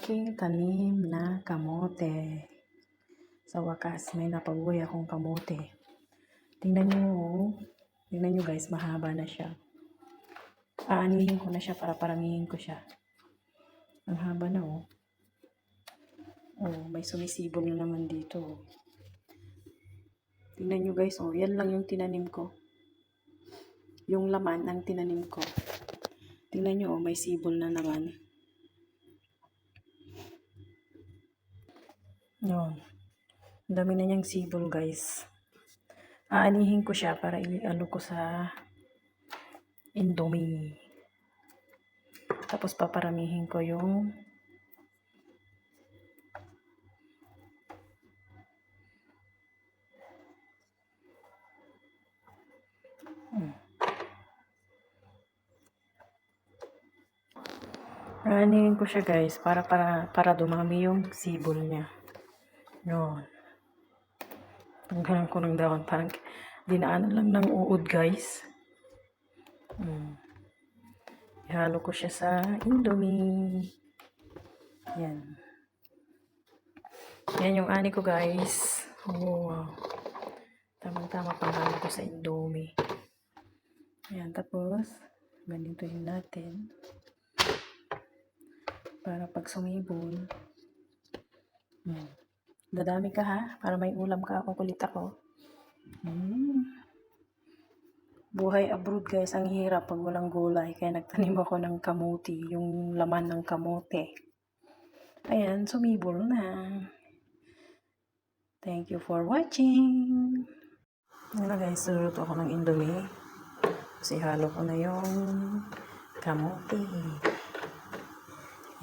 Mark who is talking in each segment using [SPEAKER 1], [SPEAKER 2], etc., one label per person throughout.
[SPEAKER 1] aking tanim na kamote. Sa wakas, may napabuhay akong kamote. Tingnan nyo, oh. tingnan nyo guys, mahaba na siya. Aanihin ko na siya para paramihin ko siya. Ang haba na oh. Oh, may sumisibol na naman dito. oh. Tingnan nyo guys, oh, yan lang yung tinanim ko. Yung laman ng tinanim ko. Tingnan nyo, oh, may sibol na naman. Yun. Dami na niyang sibol, guys. Aanihin ko siya para ialo ko sa Indomie. Tapos paparamihin ko yung Hmm. Aanihin ko siya guys para para para dumami yung sibol niya. Yun. Tanggalan ko ng dahon. Parang dinaanan lang ng uod guys. Hmm. Ihalo ko siya sa indomie. Yan. Yan yung ani ko guys. Oh, wow. Tamang-tama panghalo ko sa indomie. Ayan, tapos ganitohin natin para pag sumibol. Hmm. Dadami ka ha, para may ulam ka ako kulit ako. Hmm. Buhay abroad guys, ang hirap pag walang gulay. Kaya nagtanim ako ng kamuti, yung laman ng kamote. Ayan, sumibol na. Thank you for watching. Ano guys, luluto ako ng indomie. Kasi halo ko na yung kamote.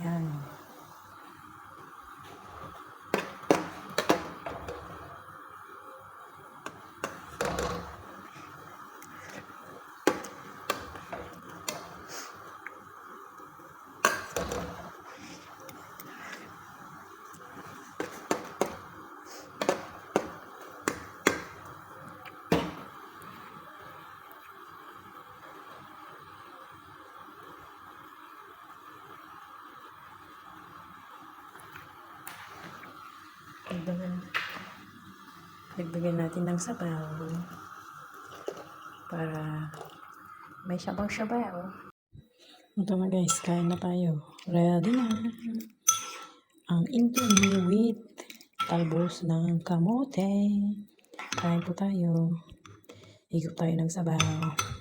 [SPEAKER 1] Yan. Dagdagan. Dagdagan natin ng sabaw. Para may sabaw-sabaw. Ito na guys, kain na tayo. Ready na. Ang indomie with talbos ng kamote. Kain po tayo. Higop tayo ng sabaw.